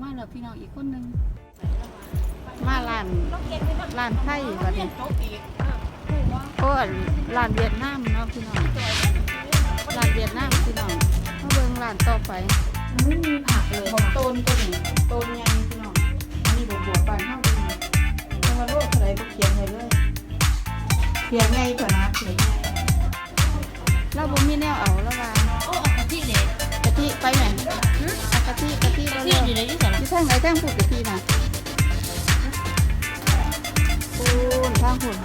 มาแล้วพี่น้องอีกคนหนึงมาร้านร้านไทยบัดนี้ก็ร้านเวียดนามเนาะพี่น้องร้านเวียดนามพี่น้องมาเบิ่งร้านต่อไปไม่มีผักเลยบอกโตนตัวนี้โตนยังพี่น้องอันนี้บวกบวกปันเท่าดีจังหวัดโลกเท่าไหรบ่เขียนไว้เลยเขียนไงก่อนนะเขียน งไหนทางพูดกะทินะปูนทางหุ่น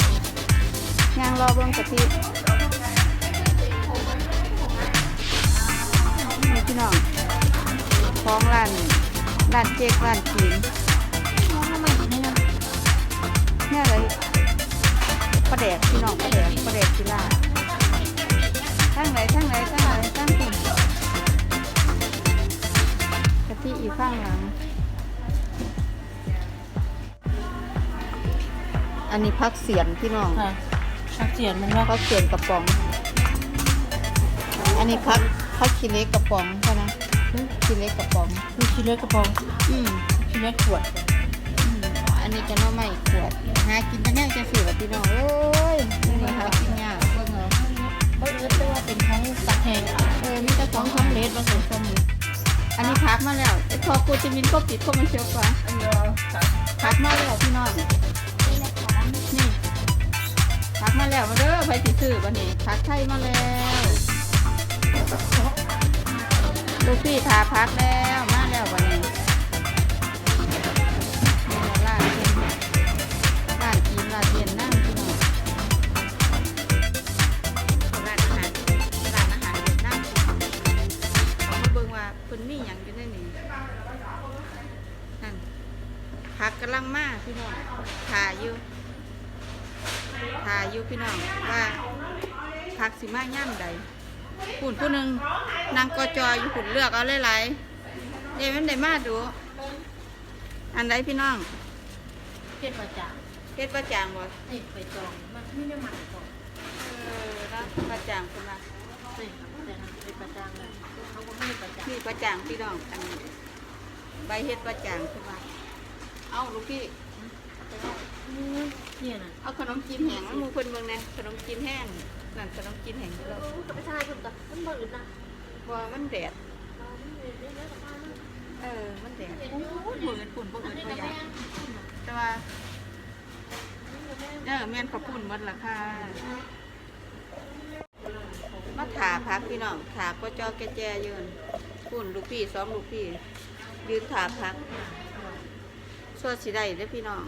ยางรอเบิ่งกะทินี่พี่น้องของร้านร้านเจ๊กร้านจีนน้องทำไมถึงไม่ยังเนี่ยอะไรปลาแดกพี่น้องปลาแดกปลาแดกกีฬาทั้งไหนทั้งไหนทั้งไหนทั้งคุณกะทิอยู่ข้างหลัง อันนี้พักเสียนพี่น้องค่ะผักเจียนมันว่าพักเสียนกระป๋อง อันนี้พักพักขี้เล็กกระป๋องใช่ไหมขี้เล็กกระป๋องคือชิ้นเล็กกระป๋องอืมชิ้นเล็กขวดอืมอันนี้จะน้อไม่ขวดหากินกันยากจะสื่อพี่น้องเอ้ยนี่นี่หากินยากเบิ่งเอาก็รู้แต่ว่าเป็นของตักแห้งเออมีแต่ของสำเร็จมาส่งสมุนอันนี้พักมาแล้วไอ้พอกูจะมินก็ปิดก็มาเชียวกว่าพักมาแล้วพี่น้อง แล้วมาเด้อไปสิซื้อวันนี้พักไทยมาแล้วลูกพี่ทาพักแล้วมาแล้ววันนี้ร้านเป็นร้านกินร้านเย็นนั่งพี่น้องร้านอาหารร้านอาหารเวียดนามเขามาเบิ่งว่าเพิ่นมีหยังอยู่ในนี้นั่นผักกำลังมาพี่น้องถ่ายอยู่ ถ่ายอยู่พี่น้องว่าผักสิมาย่ำใดผู้ผู้หนึ่งนางกอจออยู่หุ่นเลือกเอาหลายๆเดี๋ยวมันได้มาดู อันใดพี่น้องเผ็ดประจางเฮ็ดประจางบ่นี่ไปจองมันไม่ได้หมักก่อนเออแล้วประจางเพิ่นว่านี่ครับแต่ทำเป็นประจางเลยเขาก็ไม่ได้ประจางนี่ประจางพี่น้องอันนี้ใบเฮ็ดประจางเพิ่นว่าเอาลูกพี่ไป เอาเนี่ยนะเอาขนมจีนแห้งมาหมูเพิ่นเบิ่งแหน่ขนมจีนแห้งนั่นขนมจีนแห้งที่เรากับไปทายคนต่อมันบ่อื่นนะบ่มันแดดเออมันแดดโอ้ยมือปุ่นบ่เอิดบ่อยากแต่ว่าเออแม่นข้าวปุ้นหมดล่ะค่ะมาถาพักพี่น้องถาก็จอแกแจยืนปุ่นลูกพี่สองลูกพี่ ยืนถาพักสวดสิได้เด้อพี่น้อง